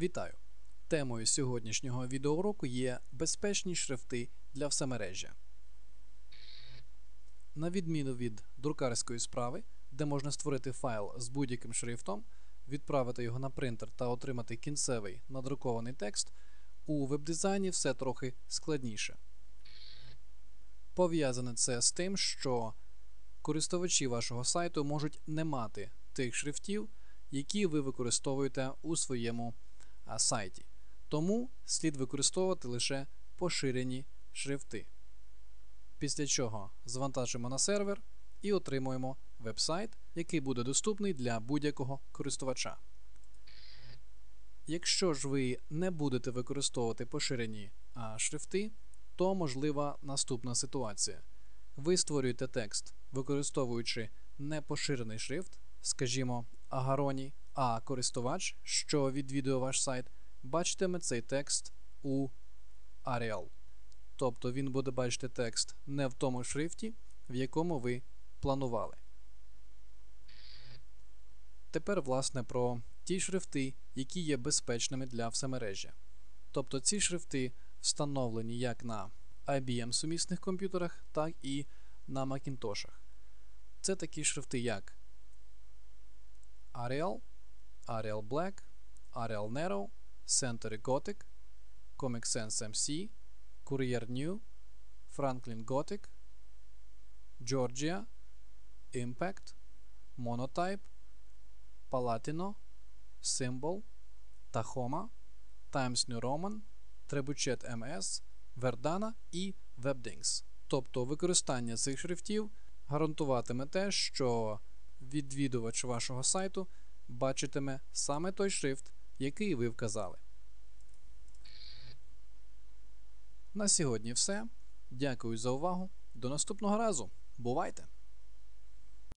Вітаю! Темою сьогоднішнього відеоуроку є безпечні шрифти для всемережжя. На відміну від друкарської справи, де можна створити файл з будь-яким шрифтом, відправити його на принтер та отримати кінцевий надрукований текст, у веб-дизайні все трохи складніше. Пов'язане це з тим, що користувачі вашого сайту можуть не мати тих шрифтів, які ви використовуєте у своєму сайті. Тому слід використовувати лише поширені шрифти. Після чого завантажимо на сервер і отримуємо веб-сайт, який буде доступний для будь-якого користувача. Якщо ж ви не будете використовувати поширені а, шрифти, то можлива наступна ситуація. Ви створюєте текст, використовуючи непоширений шрифт, скажімо, Агароні, а користувач, що відвідує ваш сайт, бачитиме цей текст у Arial. Тобто він буде бачити текст не в тому шрифті, в якому ви планували. Тепер, власне, про ті шрифти, які є безпечними для всемережжя. Тобто ці шрифти встановлені як на IBM сумісних комп'ютерах, так і на Macintosh. Це такі шрифти, як Arial, Arial Black, Arial Narrow, Century Gothic, Comic Sans MC, Courier New, Franklin Gothic, Georgia, Impact, Monotype, Palatino, Symbol, Tahoma, Times New Roman, Trebuchet MS, Verdana і WebDings. Тобто використання цих шрифтів гарантуватиме те, що відвідувач вашого сайту бачитиме саме той шрифт, який ви вказали. На сьогодні все. Дякую за увагу. До наступного разу. Бувайте!